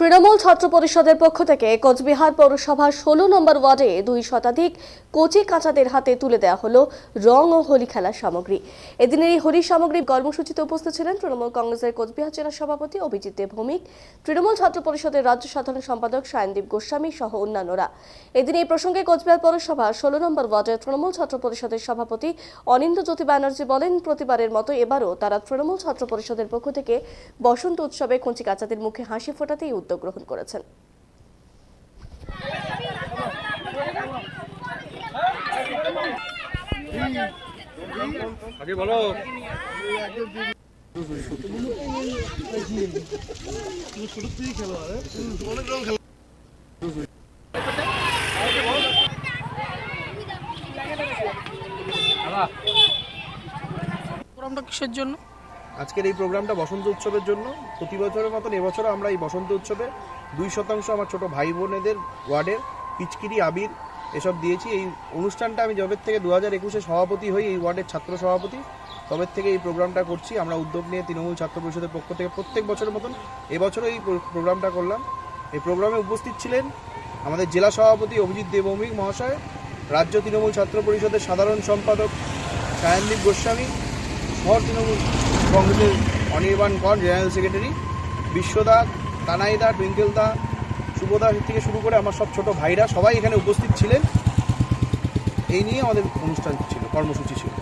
তৃণমূল ছাত্র পরিষদের পক্ষ থেকে কোচবিহার পৌরসভার ষোলো নম্বর ওয়ার্ডে দুই শতাধিক কচি কাঁচাদের হাতে তুলে দেওয়া হলো রং ও হোলি খেলার সামগ্রী। এদিনের এই হোলি সামগ্রী কর্মসূচিতে উপস্থিত ছিলেন তৃণমূল কংগ্রেসের কোচবিহার জেলা সভাপতি অভিজিৎ দেব ভৌমিক, তৃণমূল ছাত্র পরিষদের রাজ্য সাধারণ সম্পাদক সায়নদীপ গোস্বামী সহ অন্যান্যরা। এদিন এই প্রসঙ্গে কোচবিহার পৌরসভা ষোলো নম্বর ওয়ার্ডের তৃণমূল ছাত্র পরিষদের সভাপতি অনিন্দ্য জ্যোতি ব্যানার্জি বলেন, প্রতিবারের মতো এবারও তারা তৃণমূল ছাত্র পরিষদের পক্ষ থেকে বসন্ত উৎসবে কঞ্চি কাচাদের মুখে হাসি ফোটাতেই উদ্যোগ গ্রহণ করেছেন। আগে বলো। প্রোগ্রামটা কিসের জন্য? আজকের এই প্রোগ্রামটা বসন্ত উৎসবের জন্য। প্রতি বছরের মতন এবছরও আমরা এই বসন্ত উৎসবে দুই শতাংশ আমার ছোট ভাই বোনেদের ওয়ার্ডের পিচকিরি, আবির এসব দিয়েছি। এই অনুষ্ঠানটা আমি যবের থেকে দু হাজার একুশে সভাপতি হই, এই ওয়ার্ডের ছাত্র সভাপতি তবের থেকে এই প্রোগ্রামটা করছি। আমরা উদ্যোগ নিয়ে তৃণমূল ছাত্র পরিষদের পক্ষ থেকে প্রত্যেক বছরের মতন এবছরও এই প্রোগ্রামটা করলাম। এই প্রোগ্রামে উপস্থিত ছিলেন আমাদের জেলা সভাপতি অভিজিৎ দেবভৌমিক মহাশয়, রাজ্য তৃণমূল ছাত্র পরিষদের সাধারণ সম্পাদক সায়নদীপ গোস্বামী শহর তৃণমূল কংগ্রেসের অনির্বাণ কর, জেনারেল সেক্রেটারি বিশ্বদা কানাইদা টুইঙ্কেলদা শুভদা থেকে শুরু করে আমার সব ছোট ভাইরা সবাই এখানে উপস্থিত ছিলেন। এই নিয়ে আমাদের অনুষ্ঠান ছিল, কর্মসূচি ছিল।